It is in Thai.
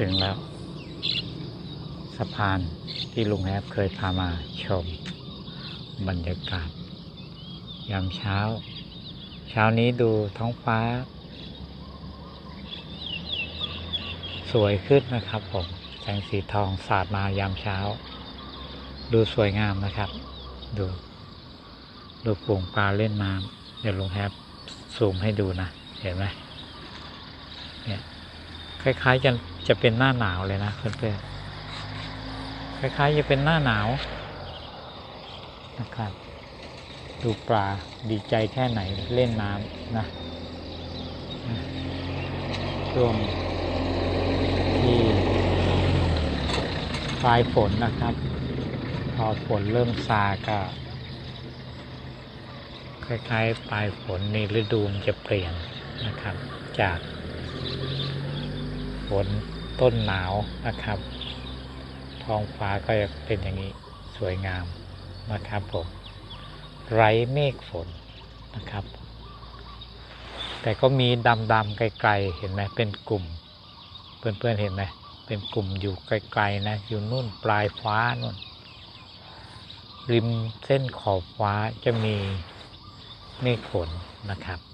ถึงแล้ว สะพานที่ลุงแอฟเคยพามาชม บรรยากาศ ยามเช้า เช้านี้ดูท้องฟ้า สวยขึ้นนะครับผมแสงสีทองสาดมายามเช้า ดูสวยงามนะครับ ดู ดูฝูงปลาเล่นน้ำเดี๋ยวลุงแฮปซูมให้ดูนะ เห็นไหมเนี่ยคล้ายๆจะ จะเป็นหน้าหนาวเลยนะเพื่อนๆคล้ายๆจะเป็นหน้าหนาวนะครับดูปลาดีใจแค่ไหนเล่นน้ำนะช่วงที่ปลายฝนนะครับ พอฝนเริ่มซาก็คล้ายๆ ปลายฝนในฤดูมันจะเปลี่ยนนะครับ จากฝน ต้นหนาวนะครับ ท้องฟ้าก็จะเป็นอย่างนี้สวยงามนะครับผมไร้เมฆฝนนะครับ แต่ก็มีดำๆไกลๆเห็นไหมเป็นกลุ่ม เพื่อนๆเห็นไหมเป็นกลุ่มอยู่ไกลๆนะอยู่นู่นปลายฟ้านู่นริมเส้นขอบฟ้าจะมีเมฆฝนนะครับ